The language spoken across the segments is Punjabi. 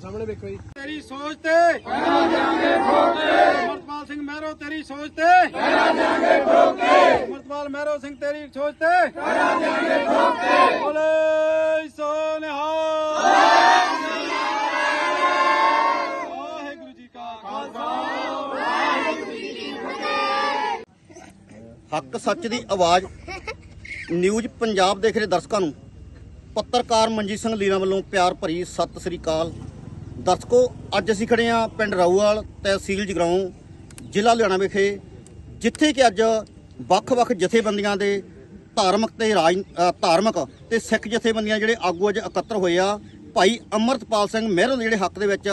ਸਾਹਮਣੇ ਵੇਖੋ ਜੀ। ਤੇਰੀ ਸੋਚ ਤੇ ਕਹਿਣਾ ਜਾਾਂਗੇ ਠੋਕੇ। ਅਮਰਪਾਲ ਸਿੰਘ ਮਹਿਰੋ ਤੇਰੀ ਸੋਚ ਤੇ ਕਹਿਣਾ ਜਾਾਂਗੇ ਠੋਕੇ। ਅਮਰਪਾਲ ਮਹਿਰੋ ਸਿੰਘ ਤੇਰੀ ਸੋਚ ਤੇ ਕਹਿਣਾ ਜਾਾਂਗੇ ਠੋਕੇ। ਬੋਲੇ ਸੋ ਨਿਹਾਲ ਵਾਹਿਗੁਰੂ ਜੀ ਕਾ ਖਾਲਸਾ। ਹੱਕ ਸੱਚ ਦੀ ਆਵਾਜ਼ ਨਿਊਜ਼ ਪੰਜਾਬ ਦੇਖ ਰਹੇ ਦਰਸ਼ਕਾਂ ਨੂੰ। ਪੱਤਰਕਾਰ ਮਨਜੀਤ ਸਿੰਘ ਲੀਨਾ ਵੱਲੋਂ ਪਿਆਰ ਭਰੀ ਸਤਿ ਸ੍ਰੀ ਅਕਾਲ। ਦਰਸ਼ਕੋ, ਅੱਜ ਅਸੀਂ ਖੜੇ ਹਾਂ ਪਿੰਡ ਰਾਊਵਾਲ, ਤਹਿਸੀਲ ਜਗਰਾਉਂ, ਜ਼ਿਲ੍ਹਾ ਲੁਧਿਆਣਾ ਵਿਖੇ, ਜਿੱਥੇ ਕਿ ਅੱਜ ਵੱਖ-ਵੱਖ ਜਥੇਬੰਦੀਆਂ ਦੇ ਧਾਰਮਿਕ ਤੇ ਰਾਜ ਧਾਰਮਿਕ ਤੇ ਸਿੱਖ ਜਥੇਬੰਦੀਆਂ ਜਿਹੜੇ ਆਗੂ ਅੱਜ ਇਕੱਤਰ ਹੋਏ ਆ, ਭਾਈ ਅਮਰਤਪਾਲ ਸਿੰਘ ਮਹਿਰੋ ਦੇ ਜਿਹੜੇ ਹੱਕ ਦੇ ਵਿੱਚ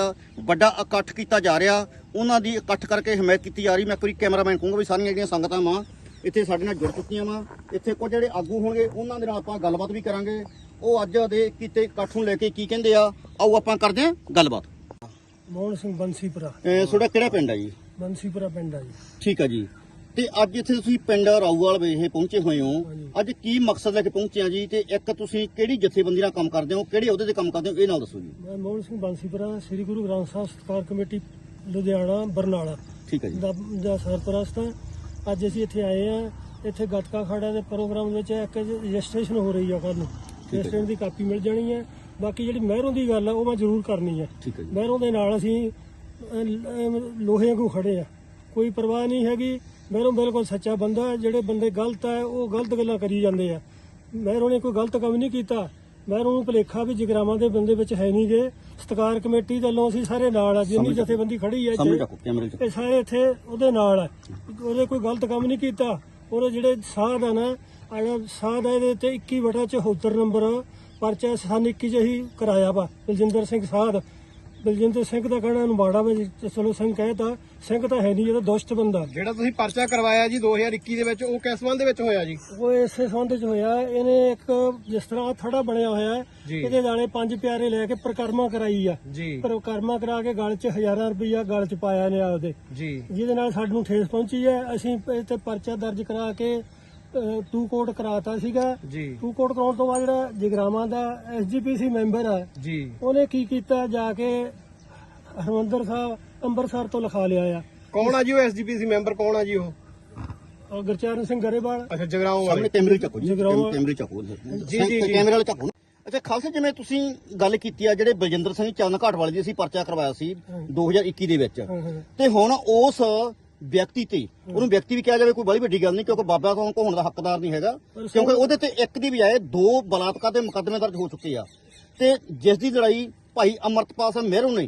ਵੱਡਾ ਇਕੱਠ ਕੀਤਾ ਜਾ ਰਿਹਾ, ਉਹਨਾਂ ਦੀ ਇਕੱਠ ਕਰਕੇ ਹਮਾਇਤ ਕੀਤੀ ਜਾ ਰਹੀ। ਮੈਂ ਕੋਈ ਕੈਮਰਾਮੈਨ ਕਹੂੰਗਾ ਵੀ ਸਾਰੀਆਂ ਜਿਹੜੀਆਂ ਸੰਗਤਾਂ ਵਾਂ, ਇੱਥੇ ਸਾਡੇ ਨਾਲ ਜੁੜ ਚੁੱਕੀਆਂ ਵਾ। ਇੱਥੇ ਕੁਝ ਜਿਹੜੇ ਆਗੂ ਹੋਣਗੇ, ਉਹਨਾਂ ਦੇ ਨਾਲ ਆਪਾਂ ਗੱਲਬਾਤ ਵੀ ਕਰਾਂਗੇ। ਉਹ ਅੱਜ ਦੇ ਕੀਤੇ ਇਕੱਠ ਨੂੰ ਲੈ ਕੇ ਕੀ ਕਹਿੰਦੇ ਆ? ਆਓ ਆਪਾਂ ਕਰਦੇ ਹਾਂ ਗੱਲਬਾਤ। ਮੋਹਨ ਸਿੰਘ ਬੰਸੀਪੁਰਾ। ਅਹ ਤੁਹਾਡਾ ਕਿਹੜਾ ਪਿੰਡ ਆ ਜੀ? ਬੰਸੀਪੁਰਾ ਪਿੰਡ ਆ ਜੀ। ਠੀਕ ਆ ਜੀ। ਤੇ ਅੱਜ ਇੱਥੇ ਤੁਸੀਂ ਪਿੰਡ ਰਾਊਵਾਲ ਵਿਖੇ ਪਹੁੰਚੇ ਹੋਏ ਹੋ। ਅੱਜ ਕੀ ਮਕਸਦ ਲੈ ਕੇ ਪਹੁੰਚੇ ਆ ਜੀ? ਤੇ ਇੱਕ ਤੁਸੀਂ ਕਿਹੜੀ ਜਥੇਬੰਦੀ ਨਾਲ ਕੰਮ ਕਰਦੇ ਹੋ? ਕਿਹੜੇ ਅਹੁਦੇ ਤੇ ਕੰਮ ਕਰਦੇ ਹੋ? ਇਹ ਨਾਲ ਦੱਸੋ ਜੀ। ਮੈਂ ਮੋਹਨ ਸਿੰਘ ਬੰਸੀਪੁਰਾ ਸ੍ਰੀ ਗੁਰੂ ਗ੍ਰੰਥ ਸਾਹਿਬ ਸਤਕਾਰ ਕਮੇਟੀ ਲੁਧਿਆਣਾ ਬਰਨਾਲਾ। ਠੀਕ ਆ ਜੀ। ਦਾ ਦਾ ਸਰਪ੍ਰਸਤ ਹਾਂ। ਅੱਜ ਅਸੀਂ ਇੱਥੇ ਆਏ ਆ ਇੱਥੇ ਗੱਤਕਾ ਖੜਾ ਦੇ ਪ੍ਰੋਗਰਾਮ ਵਿੱਚ ਇੱਕ ਰਜਿਸਟ੍ਰੇਸ਼ਨ ਹੋ ਰਹੀ ਆ ਕੱਲ ਨੂੰ। ਰਜਿਸਟ੍ਰੇਸ਼ਨ ਦੀ ਕਾਪੀ ਮਿਲ ਜਾਣੀ ਹੈ। ਬਾਕੀ ਜਿਹੜੀ ਮਹਿਰੋਂ ਦੀ ਗੱਲ ਆ ਉਹ ਮੈਂ ਜ਼ਰੂਰ ਕਰਨੀ ਹੈ। ਠੀਕ ਹੈ ਜੀ। ਮਹਿਰੋਂ ਦੇ ਨਾਲ ਅਸੀਂ ਲੋਹੇ ਵਾਂਗੂ ਖੜੇ ਆ। ਕੋਈ ਪਰਵਾਹ ਨਹੀਂ ਹੈਗੀ। ਮਹਿਰੋਂ ਬਿਲਕੁਲ ਸੱਚਾ ਬੰਦਾ। ਜਿਹੜੇ ਬੰਦੇ ਗਲਤ ਆ ਉਹ ਗਲਤ ਗੱਲਾਂ ਕਰੀ ਜਾਂਦੇ ਆ। ਮਹਿਰੋਂ ਨੇ ਕੋਈ ਗਲਤ ਕੰਮ ਨਹੀਂ ਕੀਤਾ। ਮਹਿਰੋਂ ਨੂੰ ਭੁਲੇਖਾ ਵੀ ਜਗਰਾਵਾਂ ਦੇ ਬੰਦੇ ਵਿੱਚ ਹੈ ਨਹੀਂ ਗੇ ਸਤਕਾਰ ਕਮੇਟੀ ਵੱਲੋਂ ਅਸੀਂ ਸਾਰੇ ਨਾਲ ਆ। ਜਿੰਨੀ ਜਥੇਬੰਦੀ ਖੜੀ ਚ ਇਹ ਸਾਰੇ ਇੱਥੇ ਉਹਦੇ ਨਾਲ ਹੈ ਉਹਦੇ ਕੋਈ ਗਲਤ ਕੰਮ ਨਹੀਂ ਕੀਤਾ। ਉਹਦੇ ਜਿਹੜੇ ਸਾਧ ਆ ਨਾ ਆ ਜਿਹੜਾ ਸਾਧ ਆ ਇਹਦੇ ਤੇ 21 ਬਟਾ 74 ਨੰਬਰ ਪਰਚਾ ਸਨ 21 ਚ ਹੀ ਕਰਾਇਆ ਵਾ। ਬਲਜਿੰਦਰ ਸਿੰਘ ਸਾਧ। ਬਲਜਿੰਦਰ ਸਿੰਘ ਦਾ ਕਹਿਣਾ ਨੂੰ ਮਾੜਾ ਵਾ ਜੀ, ਤੇ ਚਲੋ ਸਿੰਘ ਕਹਿਤਾ। ਸਿੰਘ ਤਾਂ ਹੈ ਨਹੀਂ ਇਹਦਾ ਦੁਸ਼ਟ ਬੰਦਾ। ਜਿਹੜਾ ਤੁਸੀਂ ਪਰਚਾ ਕਰਵਾਇਆ ਜੀ 2021 ਦੇ ਵਿੱਚ ਉਹ ਕਿਸ ਸੰਬੰਧ ਦੇ ਵਿੱਚ ਹੋਇਆ ਜੀ? ਉਹ ਇਸੇ ਸੰਬੰਧ ਚ ਹੋਇਆ। ਇਹਨੇ ਇੱਕ ਜਿਸ ਤਰ੍ਹਾਂ ਥੜਾ ਬਣਿਆ ਹੋਇਆ ਹੈ, ਜੀ। ਇਹਦੇ ਨਾਲੇ ਪੰਜ ਪਿਆਰੇ ਲੈ ਕੇ ਪ੍ਰਕਰਮਾ ਕਰਾਈ ਆ। ਜੀ। ਪ੍ਰਕਰਮਾ ਕਰਾ ਕੇ ਗਲ 'ਚ ਹਜ਼ਾਰਾਂ ਰੁਪਈਆ ਗਲ 'ਚ ਪਾਇਆ ਨੇ ਆਪਦੇ। ਜੀ। ਜਿਹਦੇ ਨਾਲ ਸਾਨੂੰ ਠੇਸ ਪਹੁੰਚੀ ਹੈ। ਅਸੀਂ ਇਹ ਤੇ ਪਰਚਾ ਦਰਜ ਕਰਾ ਕੇ ਟੂ ਕੋਟ ਕਰਾਤਾ ਸੀਗਾ। ਜੀ। ਟੂ ਕੋਟ ਕਰਾਉਣ ਤੋਂ ਬਾਅਦ ਜਿਹੜਾ ਜਗਰਾਵਾਂ ਦਾ ਐਸਜੀਪੀਸੀ ਮੈਂਬਰ ਹੈ ਜੀ। ਉਹਨੇ ਕੀ ਕੀਤਾ ਜਾ ਕੇ ਹਰਮੰਦਰ ਸਾਹਿਬ ਅੰਮ੍ਰਿਤਸਰ ਤੋਂ ਲਿਖਾ ਲਿਆ ਆ। ਕੌਣ ਆ ਜੀ ਉਹ ਐਸਜੀਪੀਸੀ ਮੈਂਬਰ ਕੌਣ ਆ ਜੀ ਉਹ? ਗੁਰਚਰਨ ਸਿੰਘ ਗਰੇਵਾਲ। ਅੱਛਾ ਜਗਰਾਉਂ ਸਾਹਮਣੇ ਵਾਲੇ ਕੈਮਰੇ ਚੱਕੋ ਜੀ। ਜਗਰਾਉਂ- ਕੈਮਰੇ ਚੱਕੋ। ਜੀ, ਜੀ। ਕੈਮਰੇ ਵਾਲੇ ਚੱਕੋ ਅੱਛਾ ਖਾਲਸਾ ਜਿਵੇਂ ਤੁਸੀਂ ਗੱਲ ਕੀਤੀ ਆ ਜਿਹੜੇ ਬਲਜਿੰਦਰ ਸਿੰਘ ਚੰਨ ਘਾਟ ਵਾਲੇ ਦੀ ਅਸੀਂ ਪਰਚਾ ਕਰਵਾਇਆ ਸੀ 2021 ਦੇ ਵਿੱਚ। ਹਾਂ, ਹਾਂ। ਤੇ ਹੁਣ ਉਸ ਵਿਅਕਤੀ ਤੇ। ਉਹਨੂੰ ਵਿਅਕਤੀ ਵੀ ਕਿਹਾ ਜਾਵੇ ਕੋਈ ਬੜੀ ਵੱਡੀ ਗੱਲ ਨਹੀਂ ਕਿਉਂਕਿ ਬਾਬਾ ਤੋਂ ਹੋਣ ਦਾ ਹੱਕਦਾਰ ਨਹੀਂ ਹੈਗਾ। ਕਿਉਂਕਿ ਉਹਦੇ ਤੇ ਇੱਕ ਦੀ ਬਜਾਏ ਦੋ ਬਲਾਤਕਾਰ ਦੇ ਮੁਕੱਦਮੇ ਦਰਜ ਹੋ ਚੁੱਕੇ ਆ। ਤੇ ਜਿਸ ਦੀ ਲੜਾਈ ਭਾਈ ਅਮਰਤਪਾਲ ਸਿੰਘ ਮਹਿਰੋਂ ਨੇ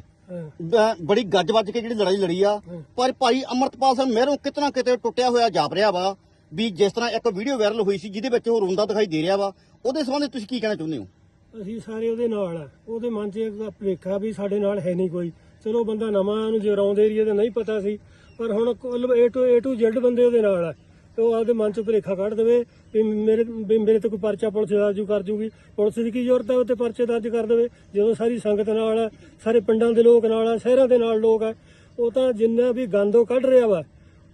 ਬੜੀ ਗੱਜ ਵੱਜ ਕੇ ਜਿਹੜੀ ਲੜਾਈ ਲੜੀ ਆ। ਪਰ ਭਾਈ ਅਮਰਤਪਾਲ ਸਿੰਘ ਮਹਿਰੋਂ ਕਿਤਨਾ ਕਿਤੇ ਟੁੱਟਿਆ ਹੋਇਆ ਜਾਪ ਰਿਹਾ ਵਾ ਵੀ ਜਿਸ ਤਰ੍ਹਾਂ ਇੱਕ ਵੀਡੀਓ ਵਾਇਰਲ ਹੋਈ ਸੀ ਜਿਹਦੇ ਵਿੱਚ ਉਹ ਰੋਂਦਾ ਦਿਖਾਈ ਦੇ ਰਿਹਾ ਵਾ। ਉਹਦੇ ਸੰਬੰਧੀ ਤੁਸੀਂ ਕੀ ਕਹਿਣਾ ਚਾਹੁੰਦੇ ਹੋ? ਅਸੀਂ ਸਾਰੇ ਉਹਦੇ ਨਾਲ ਆ। ਉਹਦੇ ਮਨ 'ਚ ਇੱਕ ਭੁਲੇਖਾ ਵੀ ਸਾਡੇ ਨਾਲ ਹੈ ਨਹੀਂ ਕੋਈ। ਚਲੋ ਬੰਦਾ ਨਵਾਂ ਉਹਨੂੰ ਜਗਰਾਉਂਦੇ ਏਰੀਆ ਦਾ ਨਹੀਂ ਪਤਾ ਸੀ। ਪਰ ਹੁਣ ਕੁੱਲ A to A to Z ਬੰਦੇ ਉਹਦੇ ਨਾਲ ਆ। ਤੇ ਉਹ ਆਪਦੇ ਮਨ 'ਚ ਭੁਲੇਖਾ ਕੱਢ ਦੇਵੇ ਵੀ ਮੇਰੇ ਵੀ ਮੇਰੇ ਤੇ ਕੋਈ ਪਰਚਾ ਪੁਲਿਸ ਦਰਜ ਕਰ ਜੂਗੀ। ਪੁਲਿਸ ਦੀ ਕੀ ਜ਼ਰੂਰਤ ਹੈ ਉਹ ਉੱਤੇ ਪਰਚੇ ਦਰਜ ਕਰ ਦੇਵੇ? ਜਦੋਂ ਸਾਰੀ ਸੰਗਤ ਨਾਲ ਆ, ਸਾਰੇ ਪਿੰਡਾਂ ਦੇ ਲੋਕ ਨਾਲ ਆ, ਸ਼ਹਿਰਾਂ ਦੇ ਨਾਲ ਲੋਕ ਆ, ਉਹ ਤਾਂ ਜਿੰਨਾ ਵੀ ਗੰਦ ਉਹ ਕੱਢ ਰਿਹਾ ਵਾ,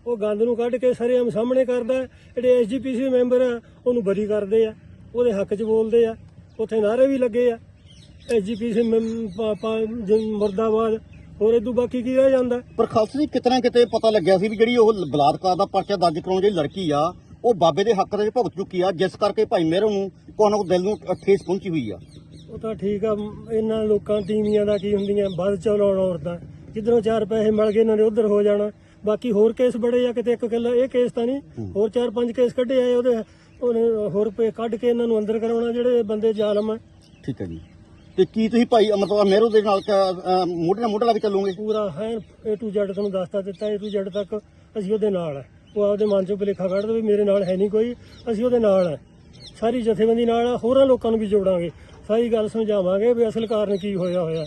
ਉਹ ਗੰਦ ਨੂੰ ਕੱਢ ਕੇ ਸਾਰੇ ਆਮ ਸਾਹਮਣੇ ਕਰਦਾ। ਹੈ। ਜਿਹੜੇ ਐਸਜੀਪੀਸੀ ਮੈਂਬਰ ਆ, ਉਹਨੂੰ ਬਰੀ ਕਰਦੇ ਆ, ਉਹਦੇ ਹੱਕ 'ਚ ਬੋਲਦੇ ਆ, ਉੱਥੇ ਨਾਰੇ ਵੀ ਲੱਗੇ ਆ। ਐਸਜੀਪੀਸੀ ਮੁਰਦਾਬਾਦ ਹੋਰ ਇਦੋਂ ਬਾਕੀ ਕੀ ਰਹਿ ਜਾਂਦਾ? ਪਰ ਖਾਲਸਾ ਜੀ ਕਿਤਨਾ ਕਿਤੇ ਪਤਾ ਲੱਗਿਆ ਸੀ ਵੀ ਜਿਹੜੀ ਉਹ ਬਲਾਤਕਾਰ ਦਾ ਪਰਚਾ ਦਰਜ ਕਰਾਉਣ ਜਿਹੜੀ ਲੜਕੀ ਆ ਉਹ ਬਾਬੇ ਦੇ ਹੱਕ ਦੇ ਭੁਗਤ ਚੁੱਕੀ ਆ ਜਿਸ ਕਰਕੇ ਭਾਈ ਮਹਿਰੋਂ ਨੂੰ ਕੋਈ ਨਾ ਕੋਈ ਦਿਲ ਨੂੰ ਠੇਸ ਪਹੁੰਚੀ ਹੋਈ ਆ। ਉਹ ਤਾਂ ਠੀਕ ਆ ਇਹਨਾਂ ਲੋਕਾਂ ਤੀਵੀਆਂ ਦਾ ਕੀ ਹੁੰਦੀਆਂ ਵੱਧ ਚਲਾਉਣ ਔਰਤਾਂ। ਜਿੱਧਰੋਂ ਚਾਰ ਪੈਸੇ ਮਿਲ ਗਏ ਇਹਨਾਂ ਨੇ ਉਧਰ ਹੋ ਜਾਣਾ। ਬਾਕੀ ਹੋਰ ਕੇਸ ਬੜੇ ਆ ਕਿਤੇ ਇੱਕ ਕਿੱਲਾ ਇਹ ਕੇਸ ਤਾਂ ਨਹੀਂ ਹੋਰ ਚਾਰ ਪੰਜ ਕੇਸ ਕੱਢੇ ਆਏ ਉਹਦੇ ਉਹਨੇ ਹੋਰ ਪੇ ਕੱਢ ਕੇ ਇਹਨਾਂ ਨੂੰ ਅੰਦਰ ਕਰਾਉਣਾ ਜਿਹੜੇ ਬੰਦੇ ਜ਼ਾਲਮ ਆ। ਠੀਕ ਹੈ ਜੀ। ਤੇ ਕੀ ਤੁਸੀਂ ਭਾਈ ਮਤਲਬ ਮਹਿਰੋਂ ਦੇ ਨਾਲ ਮੋਢੇ ਨਾਲ ਮੋਢਾ ਲਾ ਕੇ ਚੱਲੋਗੇ? ਪੂਰਾ ਹੈ A to Z ਤੁਹਾਨੂੰ ਦੱਸਤਾ ਦਿੱਤਾ A to Z ਤੱਕ ਅਸੀਂ ਉਹਦੇ ਨਾਲ ਆ ਉਹ ਆਪਦੇ ਮਨ ਚੋਂ ਭੁਲੇਖਾ ਕੱਢ ਦੇਵੇ ਮੇਰੇ ਨਾਲ ਹੈ ਨਹੀਂ ਕੋਈ ਅਸੀਂ ਉਹਦੇ ਨਾਲ ਆ ਸਾਰੀ ਜਥੇਬੰਦੀ ਨਾਲ ਆ ਹੋਰਾਂ ਲੋਕਾਂ ਨੂੰ ਵੀ ਜੋੜਾਂਗੇ। ਸਾਰੀ ਗੱਲ ਸਮਝਾਵਾਂਗੇ ਵੀ ਅਸਲ ਕਾਰਨ ਕੀ ਹੋਇਆ ਹੋਇਆ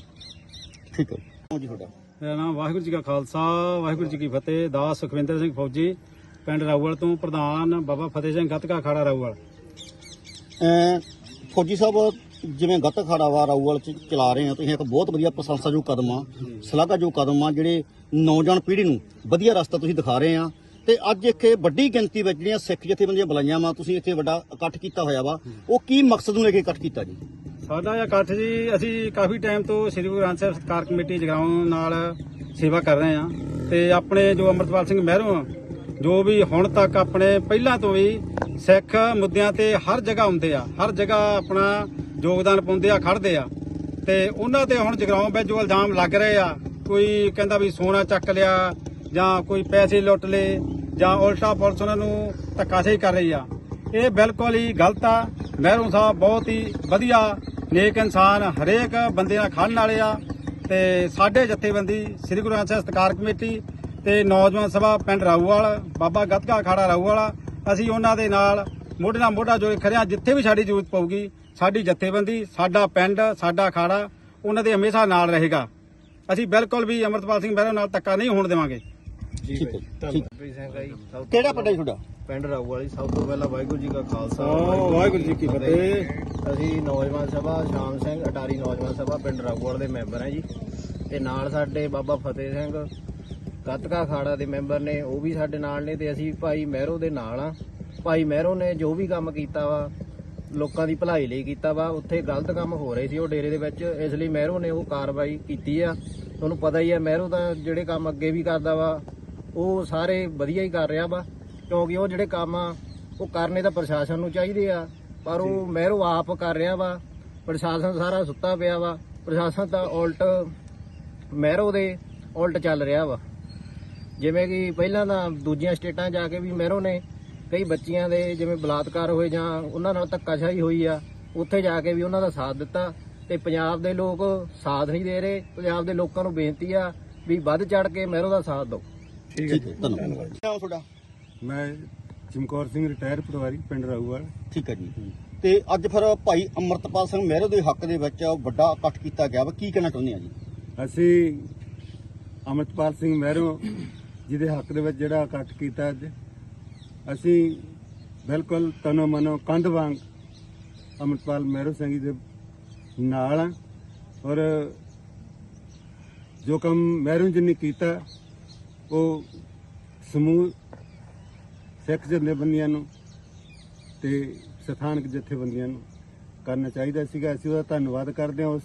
ਠੀਕ ਹੈ। ਜੀ ਤੁਹਾਡਾ। ਮੇਰਾ ਨਾਮ ਵਾਹਿਗੁਰੂ ਜੀ ਕਾ ਖਾਲਸਾ ਵਾਹਿਗੁਰੂ ਜੀ ਕੀ ਫਤਿਹ ਦਾਸ ਸੁਖਵਿੰਦਰ ਸਿੰਘ ਫੌਜੀ ਪਿੰਡ ਰਾਊਵਾਲ ਤੋਂ ਪ੍ਰਧਾਨ ਬਾਬਾ ਫਤਿਹ ਸਿੰਘ ਗੱਤਕਾ ਅਖਾੜਾ ਰਾਊਵਾਲ ਅਹ, ਫੌਜੀ ਸਾਹਿਬ ਜਿਵੇਂ ਗੱਤ ਖਾੜਾ ਵਾ ਰਾਊਵਾਲ ਚ ਚਲਾ ਰਹੇ ਆ ਤੁਸੀਂ ਇੱਕ ਬਹੁਤ ਵਧੀਆ ਪ੍ਰਸ਼ੰਸਾਯੋਗ ਕਦਮ ਆ ਸ਼ਲਾਘਾਯੋਗ ਕਦਮ ਆ ਜਿਹੜੇ ਨੌਜਵਾਨ ਪੀੜ੍ਹੀ ਨੂੰ ਵਧੀਆ ਰਸਤਾ ਤੁਸੀਂ ਦਿਖਾ ਰਹੇ ਆ ਤੇ ਅੱਜ ਇੱਥੇ ਵੱਡੀ ਗਿਣਤੀ ਵਿੱਚ ਜਿਹੜੀਆਂ ਸਿੱਖ ਜਥੇਬੰਦੀਆਂ ਬੁਲਾਈਆਂ ਵਾ ਤੁਸੀਂ ਇੱਥੇ ਵੱਡਾ ਇਕੱਠ ਕੀਤਾ ਹੋਇਆ ਵਾ ਉਹ ਕੀ ਮਕਸਦ ਨੂੰ ਲੈ ਕੇ ਇਕੱਠ ਕੀਤਾ ਜੀ? ਸਾਡਾ ਇਹ ਇਕੱਠ ਜੀ ਅਸੀਂ ਕਾਫੀ ਟਾਈਮ ਤੋਂ ਸ੍ਰੀ ਗੁਰੂ ਗ੍ਰੰਥ ਸਾਹਿਬ ਸਤਕਾਰ ਕਮੇਟੀ ਜਗਰਾਉਂ ਨਾਲ ਸੇਵਾ ਕਰ ਰਹੇ ਹਾਂ ਤੇ ਆਪਣੇ ਜੋ ਅਮਰਤਪਾਲ ਸਿੰਘ ਮਹਿਰੋਂ ਆ, ਜੋ ਵੀ ਹੁਣ ਤੱਕ ਆਪਣੇ ਪਹਿਲਾਂ ਤੋਂ ਵੀ ਸਿੱਖ ਮੁੱਦਿਆਂ ਤੇ ਹਰ ਜਗ੍ਹਾ ਹੁੰਦੇ ਆ ਹਰ ਜਗ੍ਹਾ ਆਪਣਾ ਯੋਗਦਾਨ ਪਾਉਂਦੇ ਆ ਖੜਦੇ ਆ। ਤੇ ਉਹਨਾਂ ਤੇ ਹੁਣ ਜਗਰਾਉਂ ਵਿੱਚ ਜੋ ਇਲਜ਼ਾਮ ਲੱਗ ਰਹੇ ਆ, ਕੋਈ ਕਹਿੰਦਾ ਵੀ ਸੋਨਾ ਚੱਕ ਲਿਆ, ਜਾਂ ਕੋਈ ਪੈਸੇ ਲੁੱਟ ਲਏ, ਜਾਂ ਉਲਟਾ ਪੁਲਿਸ ਉਹਨਾਂ ਨੂੰ ਧੱਕਾਸ਼ਾਹੀ ਕਰ ਰਹੀ ਆ। ਇਹ ਬਿਲਕੁਲ ਹੀ ਗਲਤ ਆ। ਮਹਿਰੂ ਸਾਹਿਬ ਬਹੁਤ ਹੀ ਵਧੀਆ ਨੇਕ ਇਨਸਾਨ, ਹਰੇਕ ਬੰਦੇ ਨਾਲ ਖੜਨ ਵਾਲੇ ਆ। ਤੇ ਸਾਡੇ ਜਥੇਬੰਦੀ, ਸ੍ਰੀ ਗੁਰੂ ਗ੍ਰੰਥ ਸਾਹਿਬ ਸਤਕਾਰ ਕਮੇਟੀ ਤੇ ਨੌਜਵਾਨ ਸਭਾ ਪਿੰਡ ਰਾਊਵਾਲ, ਬਾਬਾ ਗੱਤਕਾ ਅਖਾੜਾ ਰਾਊਵਾਲਾ, ਅਸੀਂ ਉਹਨਾਂ ਦੇ ਨਾਲ ਮੋਢੇ ਨਾਲ ਮੋਢਾ ਜੋੜ ਖੜਿਆ ਜਿੱਥੇ ਵੀ ਸਾਡੀ ਜ਼ਰੂਰਤ ਪਊਗੀ ਸਾਡੀ ਜਥੇਬੰਦੀ ਸਾਡਾ ਪਿੰਡ ਸਾਡਾ ਅਖਾੜਾ ਉਹਨਾਂ ਦੇ ਹਮੇਸ਼ਾ ਨਾਲ ਰਹੇਗਾ। ਅਸੀਂ ਬਿਲਕੁਲ ਵੀ ਅਮਰਤਪਾਲ ਸਿੰਘ ਮਹਿਰੋ ਨਾਲ ਧੱਕਾ ਨਹੀਂ ਹੋਣ ਦੇਵਾਂਗੇ। ਠੀਕ ਹੈ ਸਿੰਘ ਜੀ ਕਿਹੜਾ ਪਿੰਡ ਹੈ ਤੁਹਾਡਾ? ਪਿੰਡ ਰਾਊ ਵਾਲੀ ਸਭ ਤੋਂ ਪਹਿਲਾਂ ਵਾਹਿਗੁਰੂ ਜੀ ਕਾ ਖਾਲਸਾ ਵਾਹਿਗੁਰੂ ਜੀ ਕੀ ਫਤਿਹ। ਅਸੀਂ ਨੌਜਵਾਨ ਸਭਾ ਸ਼ਾਮ ਸਿੰਘ ਅਟਾਰੀ ਨੌਜਵਾਨ ਸਭਾ ਪਿੰਡ ਰਾਊਵਾਲ ਦੇ ਮੈਂਬਰ ਹਾਂ ਜੀ। ਤੇ ਨਾਲ ਸਾਡੇ ਬਾਬਾ ਫਤਿਹ ਸਿੰਘ ਗੱਤਕਾ ਖਾੜਾ ਦੇ ਮੈਂਬਰ ਨੇ ਉਹ ਵੀ ਸਾਡੇ ਨਾਲ ਨੇ ਤੇ ਅਸੀਂ ਭਾਈ ਮਹਿਰੋ ਦੇ ਨਾਲ ਆ। ਭਾਈ ਮਹਿਰੋ ਨੇ ਜੋ ਵੀ ਕੰਮ ਕੀਤਾ ਵਾ ਲੋਕਾਂ ਦੀ ਭਲਾਈ ਲਈ ਕੀਤਾ ਵਾ ਉੱਥੇ ਗਲਤ ਕੰਮ ਹੋ ਰਹੇ ਸੀ ਉਹ ਡੇਰੇ ਦੇ ਵਿੱਚ ਇਸ ਲਈ ਮਹਿਰੋ ਨੇ ਉਹ ਕਾਰਵਾਈ ਕੀਤੀ ਆ। ਤੁਹਾਨੂੰ ਪਤਾ ਹੀ ਆ ਮਹਿਰੋ ਦਾ ਜਿਹੜੇ ਕੰਮ ਅੱਗੇ ਵੀ ਕਰਦਾ ਵਾ ਉਹ ਸਾਰੇ ਵਧੀਆ ਹੀ ਕਰ ਰਿਹਾ ਵਾ ਕਿਉਂਕਿ ਉਹ ਜਿਹੜੇ ਕੰਮ ਆ ਉਹ ਕਰਨੇ ਤਾਂ ਪ੍ਰਸ਼ਾਸਨ ਨੂੰ ਚਾਹੀਦੇ ਆ ਪਰ ਉਹ ਮਹਿਰੋ ਆਪ ਕਰ ਰਿਹਾ ਵਾ ਪ੍ਰਸ਼ਾਸਨ ਸਾਰਾ ਸੁੱਤਾ ਪਿਆ ਵਾ ਪ੍ਰਸ਼ਾਸਨ ਤਾਂ ਉਲਟ ਮਹਿਰੋ ਦੇ ਉਲਟ ਚੱਲ ਰਿਹਾ ਵਾ। ਜਿਵੇਂ ਕਿ ਪਹਿਲਾਂ ਤਾਂ ਦੂਜੀਆਂ ਸਟੇਟਾਂ ਜਾ ਕੇ ਵੀ ਮਹਿਰੋ ਨੇ ਕਈ ਬੱਚੀਆਂ ਦੇ ਜਿਵੇਂ ਬਲਾਤਕਾਰ ਹੋਏ ਜਾਂ ਉਹਨਾਂ ਨਾਲ ਧੱਕਾਸ਼ਾਹੀ ਹੋਈ ਆ ਉੱਥੇ ਜਾ ਕੇ ਵੀ ਉਹਨਾਂ ਦਾ ਸਾਥ ਦਿੱਤਾ ਤੇ ਪੰਜਾਬ ਦੇ ਲੋਕ ਸਾਥ ਨਹੀਂ ਦੇ ਰਹੇ ਪੰਜਾਬ ਦੇ ਲੋਕਾਂ ਨੂੰ ਬੇਨਤੀ ਆ ਵੀ ਵੱਧ ਚੜ ਕੇ ਮਹਿਰੋ ਦਾ ਸਾਥ ਦਿਓ। ਠੀਕ ਹੈ ਧੰਨਵਾਦ। ਨਾਮ ਤੁਹਾਡਾ? ਮੈਂ ਚਮਕੌਰ ਸਿੰਘ ਰਿਟਾਇਰ ਪਟਵਾਰੀ ਪਿੰਡ ਰਾਊਵਾਲ। ਠੀਕ ਹੈ ਜੀ। ਤੇ ਅੱਜ ਫਿਰ ਭਾਈ ਅਮਰਤਪਾਲ ਸਿੰਘ ਮਹਿਰੋ ਦੇ ਹੱਕ ਦੇ ਵਿੱਚ ਵੱਡਾ ਇਕੱਠ ਕੀਤਾ ਗਿਆ ਵਾ ਕੀ ਕਹਿਣਾ ਚਾਹੁੰਦੇ ਆ ਜੀ? ਅਸੀਂ ਅਮਰਤਪਾਲ ਸਿੰਘ ਮਹਿਰੋ ਜਿਹਦੇ ਹੱਕ ਦੇ ਵਿੱਚ ਜਿਹੜਾ ਇਕੱਠ ਕੀਤਾ ਅੱਜ ਅਸੀਂ ਬਿਲਕੁਲ ਤਨੋ ਮਨੋ ਕੰਧ ਵਾਂਗ ਅਮਰਤਪਾਲ ਮਹਿਰੂ ਸਿੰਘ ਜੀ ਦੇ ਨਾਲ ਆ ਔਰ ਜੋ ਕੰਮ ਮਹਿਰੋ ਜੀ ਨੇ ਕੀਤਾ, ਉਹ ਸਮੂਹ ਸਿੱਖ ਜਥੇਬੰਦੀਆਂ ਨੂੰ ਤੇ ਸਥਾਨਕ ਜਥੇਬੰਦੀਆਂ ਨੂੰ ਕਰਨਾ ਚਾਹੀਦਾ ਸੀਗਾ। ਅਸੀਂ ਉਹਦਾ ਧੰਨਵਾਦ ਕਰਦੇ ਹਾਂ। ਉਸ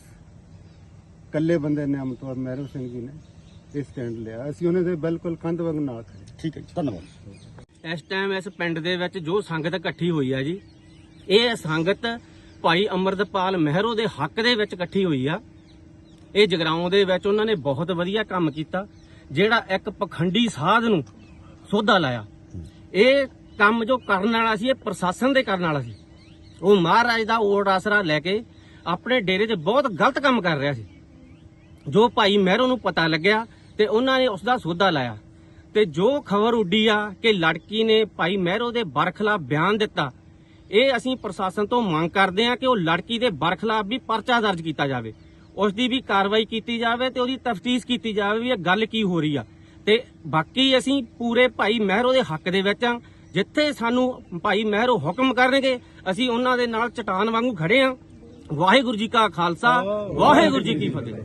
ਇਕੱਲੇ ਬੰਦੇ ਨੇ ਅਮਰਤਪਾਲ ਮਹਿਰੂ ਸਿੰਘ ਜੀ ਨੇ ਇਹ ਸਟੈਂਡ ਲਿਆ। ਅਸੀਂ ਉਹਨਾਂ ਦੇ ਬਿਲਕੁਲ ਕੰਧ ਵਾਂਗ ਨਾਲ ਖੜੇ ਠੀਕ ਹੈ ਧੰਨਵਾਦ। ਇਸ ਟਾਈਮ ਇਸ ਪਿੰਡ ਦੇ ਵਿੱਚ ਜੋ ਸੰਗਤ ਇਕੱਠੀ ਹੋਈ ਆ ਜੀ, ਇਹ ਸੰਗਤ ਭਾਈ ਅਮਰਦਪਾਲ ਮਹਿਰੋ ਦੇ ਹੱਕ ਦੇ ਵਿੱਚ ਇਕੱਠੀ ਹੋਈ ਆ। ਇਹ ਜਗਰਾਉਂ ਦੇ ਵਿੱਚ ਉਹਨਾਂ ਨੇ ਬਹੁਤ ਵਧੀਆ ਕੰਮ ਕੀਤਾ, ਜਿਹੜਾ ਇੱਕ ਪਖੰਡੀ ਸਾਧ ਨੂੰ ਸੋਧਾ ਲਾਇਆ। ਇਹ ਕੰਮ ਜੋ ਕਰਨ ਵਾਲਾ ਸੀ, ਇਹ ਪ੍ਰਸ਼ਾਸਨ ਦੇ ਕਰਨ ਵਾਲਾ ਸੀ। ਉਹ ਮਹਾਰਾਜ ਦਾ ਓਟ ਆਸਰਾ ਲੈ ਕੇ ਆਪਣੇ ਡੇਰੇ 'ਚ ਬਹੁਤ ਗਲਤ ਕੰਮ ਕਰ ਰਿਹਾ ਸੀ। ਜੋ ਭਾਈ ਮਹਿਰੋ ਨੂੰ ਪਤਾ ਲੱਗਿਆ ਤੇ ਉਹਨਾਂ ਨੇ ਉਸ ਦਾ ਸੋਧਾ ਲਾਇਆ। ਤੇ ਜੋ ਖਬਰ ਉੱਡੀ ਆ ਕਿ ਲੜਕੀ ਨੇ ਭਾਈ ਮਹਿਰੋ ਦੇ ਬਰਖਲਾਫ ਬਿਆਨ ਦਿੱਤਾ ਇਹ ਅਸੀਂ ਪ੍ਰਸ਼ਾਸਨ ਤੋਂ ਮੰਗ ਕਰਦੇ ਹਾਂ ਕਿ ਉਹ ਲੜਕੀ ਦੇ ਬਰਖਲਾਫ ਵੀ ਪਰਚਾ ਦਰਜ ਕੀਤਾ ਜਾਵੇ। ਉਸ ਦੀ ਵੀ ਕਾਰਵਾਈ ਕੀਤੀ ਜਾਵੇ ਤੇ ਉਹਦੀ ਤਫਤੀਸ਼ ਕੀਤੀ ਜਾਵੇ ਵੀ ਇਹ ਗੱਲ ਕੀ ਹੋ ਰਹੀ ਆ। ਤੇ ਬਾਕੀ ਅਸੀਂ ਪੂਰੇ ਭਾਈ ਮਹਿਰੋ ਦੇ ਹੱਕ ਦੇ ਵਿੱਚ ਆ ਜਿੱਥੇ ਸਾਨੂੰ ਭਾਈ ਮਹਿਰੋ ਹੁਕਮ ਕਰਨਗੇ ਅਸੀਂ ਉਹਨਾਂ ਦੇ ਨਾਲ ਚਟਾਨ ਵਾਂਗੂ ਖੜੇ ਆ ਵਾਹਿਗੁਰੂ ਜੀ ਕਾ ਖਾਲਸਾ ਵਾਹਿਗੁਰੂ ਜੀ ਕੀ ਫਤਿਹ।